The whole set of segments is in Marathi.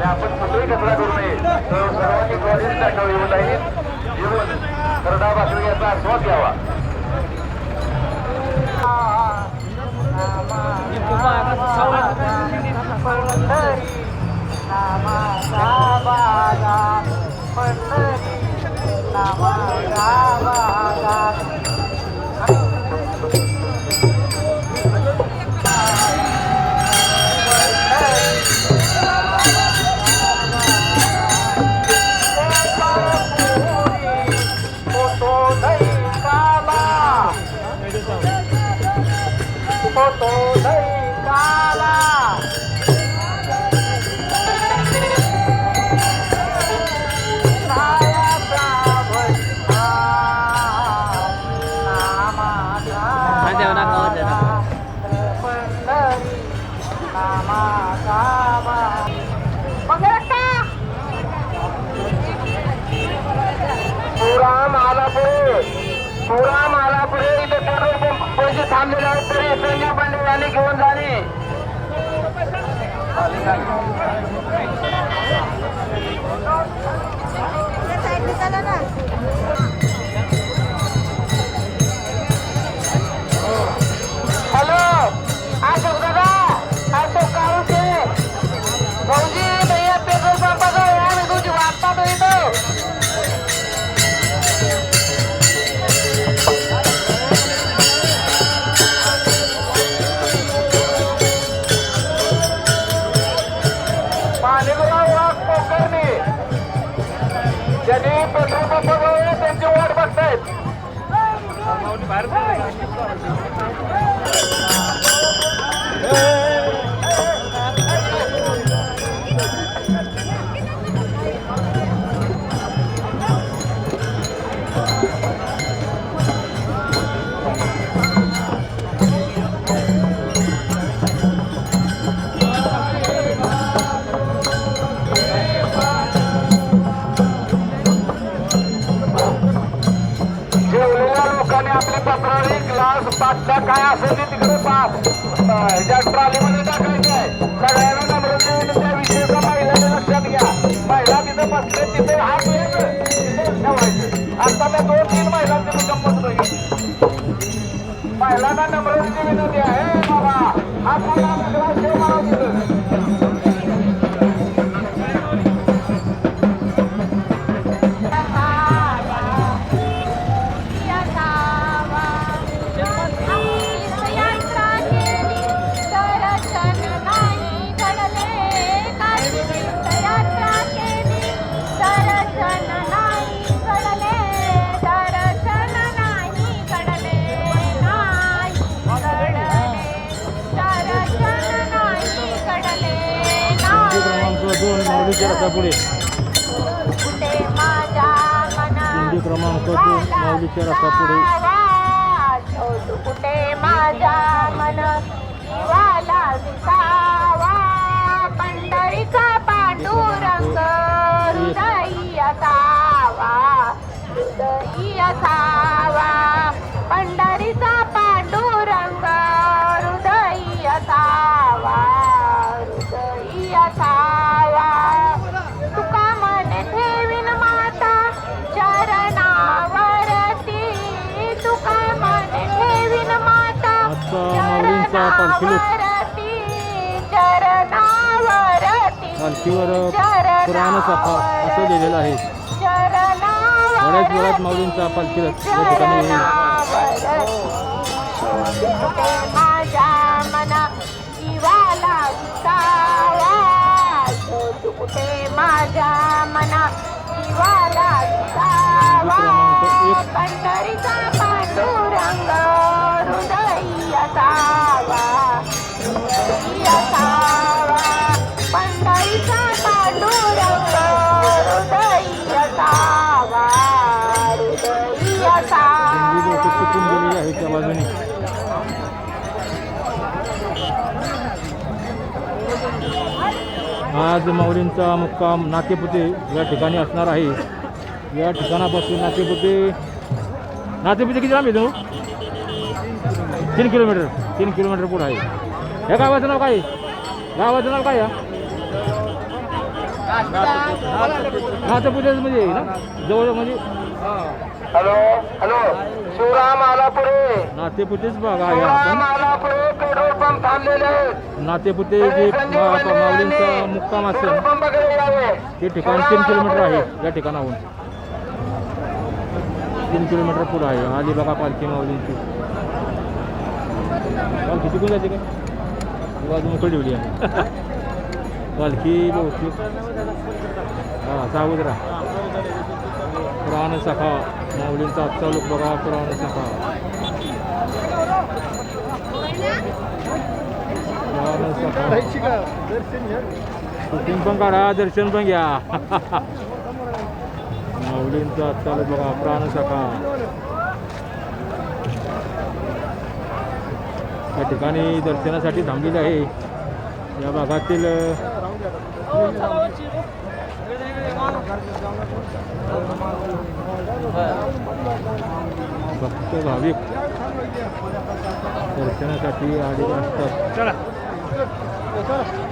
आपण कुठेही कचरा करू नये सर्वांनी कॉलेज टाकावी होत आहे हॅलो Nerede? आपली ग्लास पाटला काय असेल ते तिकडे पाच ह्याच्या ट्रॉलीमध्ये टाकायचं आहे. सगळ्यांना नम्रते त्या विषयीचा महिलाने लक्षात घ्या. महिला तिथं बसते तिथे हात ठेवायचे. आता त्या दोन तीन महिलांची मी गंमत बघितली महिलांना नम्रतेची विनंती आहे. बाबा हात दोन माऊलीच्या रथापुढे कुठे माझ्या मना दिंडी क्रमांक दोन माऊलीच्या रथापुढे पंढरीचा पांडुरंग हृदयी असावा. हृदयी असावा आजचा माऊलींचा पालखी पालखीवर पुराण सफा असं लिहिलेलं आहे बऱ्याच वेळात माऊलींचा पालखी या ठिकाणी माझ्या मना जीवाला विसावा आज माऊलींचा मुक्काम नातेपुते या ठिकाणी असणार आहे. या ठिकाणापासून नातेपुते नातेपुते किती लांब आहे तो तीन किलोमीटर तीन किलोमीटर पुढं आहे. या गावाचं नाव काय? गावाचं नाव काय आहे? नातेपुते म्हणजे ना? जवळ म्हणजे? Hello hello. शिवराम आलापुरे. नातेपुतेच बघा आहे पंप थांबलेले आहेत. नातेपुते जे माऊलींचा मुक्काम असेल ते ठिकाण तीन किलोमीटर आहे या ठिकाणाहून. तीन किलोमीटर पुढं आहे. आली बघा पालखी माऊलींची. पालखी तिकून जाते काय बाजू मोकळी ठेवली आहे. पालखी बहुतेक हां सावध राहा पुराण सखा माऊलींचा आजचा लोक बघा पुराण सखा शूटिंग पण काढा दर्शन पण घ्या. माऊलींचा आत्ता बघा प्राण सखा या ठिकाणी दर्शनासाठी थांबलेलं आहे. या भागातील भक्त भाविक दर्शनासाठी आलेले असतात.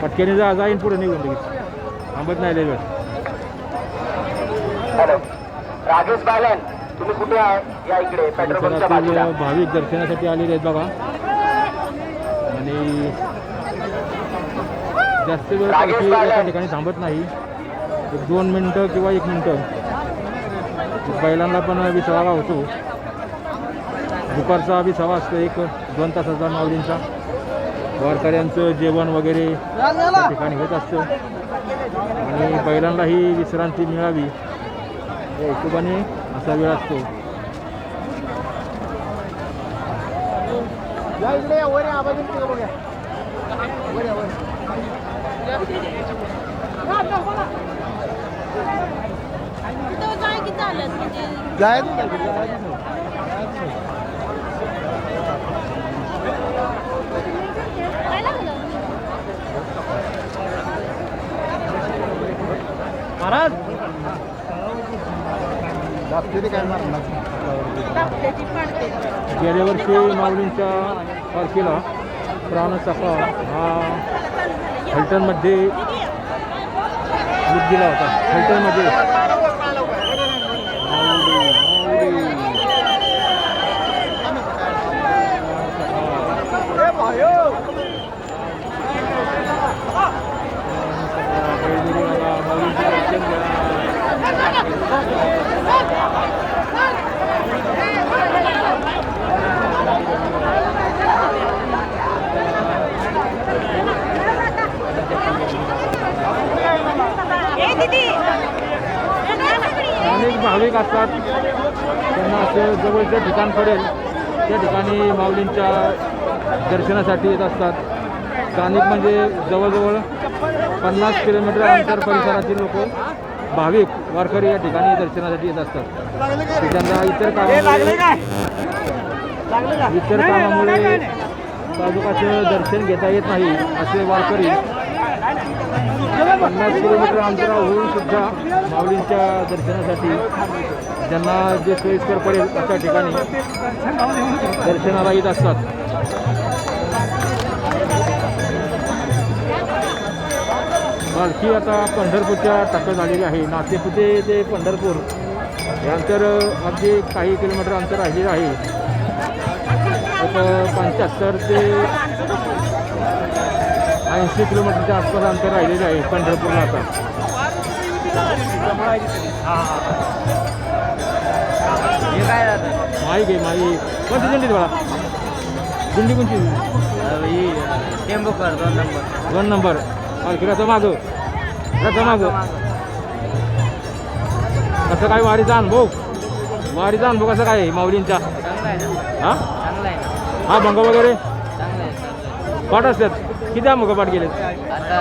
पटक्याने जा जाईन पुढे निघून लगेच. थांबत नाही रेल्वे हॅलो. राजेश बालन तुम्ही कुठे आहे? या इकडे पेट्रोल पंपच्या परिसरातील बाजूला. भाविक दर्शनासाठी आलेले आहेत बघा. आणि जास्त वेळ. एका ठिकाणी थांबत नाही. एक दोन मिनटं किंवा एक मिनटं. बैलांना पण विसावा होतो. दुपारचा विसावा असतो एक दोन तासाचा माऊलींचा वारकऱ्यांचं जेवण वगैरे त्या ठिकाणी होत असतं. आणि बैलांनाही विश्रांती मिळावी. या हिशोबाने असा वेळ असतो. तो काय की चालत म्हणजे काय लागलं पडते गेल्या वर्षी माऊलींच्या पालखीला प्राणसखा हा फलटणमध्ये दिला होता. फलटणमध्ये माऊली, माऊली. जयगुरु बाबा, माऊलींचे दर्शन घ्या. ए दीदी अनेक भाविक असतात त्यांना असं जवळचं ठिकाण पडेल. त्या ठिकाणी माऊलींच्या दर्शनासाठी येत असतात. स्थानिक म्हणजे जवळजवळ पन्नास किलोमीटर अंतर परिसरातील लोक भाविक वारकरी या ठिकाणी दर्शनासाठी येत असतात. त्यांना इतर कामामुळे इतर कामामुळे पादुकाचं दर्शन घेता येत नाही असे वारकरी पन्नास किलोमीटर अंतरावरून सुद्धा माऊलींच्या दर्शनासाठी ज्यांना जे सोयीस्कर पडेल अशा ठिकाणी दर्शनाला येत असतात पालखी आता पंढरपूरच्या टाकत आलेली आहे. नाशिकचे ते पंढरपूर हे अंतर अगदी काही किलोमीटर अंतर राहिलेलं आहे. एक पंच्याहत्तर ते ऐंशी किलोमीटरच्या आसपास अंतर राहिलेलं आहे पंढरपूरला आता. माई घे माई कोणती दिंडी तुम्हाला? दिंडी कोणती? टेंबूकर दोन नंबर. दोन नंबर. रथ मागं. रथ मागं. कसं काय वारीचा अनुभव वारीचा अनुभव कसा काय आहे माऊलींचा हा? हा भंग वगैरे? पाठ असतात किती मुख पाठ गेले आता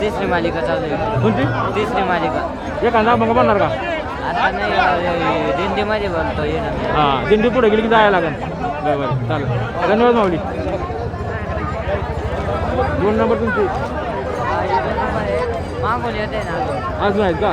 तिसरी मालिका चालू आहे. कोणती? तिसरी मालिका. एखादा भंग बनणार का? आता नाही अं, दिंडीमध्ये बोलतो ये ना हां दिंडी पुढे गेली की जायला लागेल. बरं बरं चालेल. धन्यवाद माऊली. दोन नंबर तुमची. मागून येते ना. अजून आहेत का?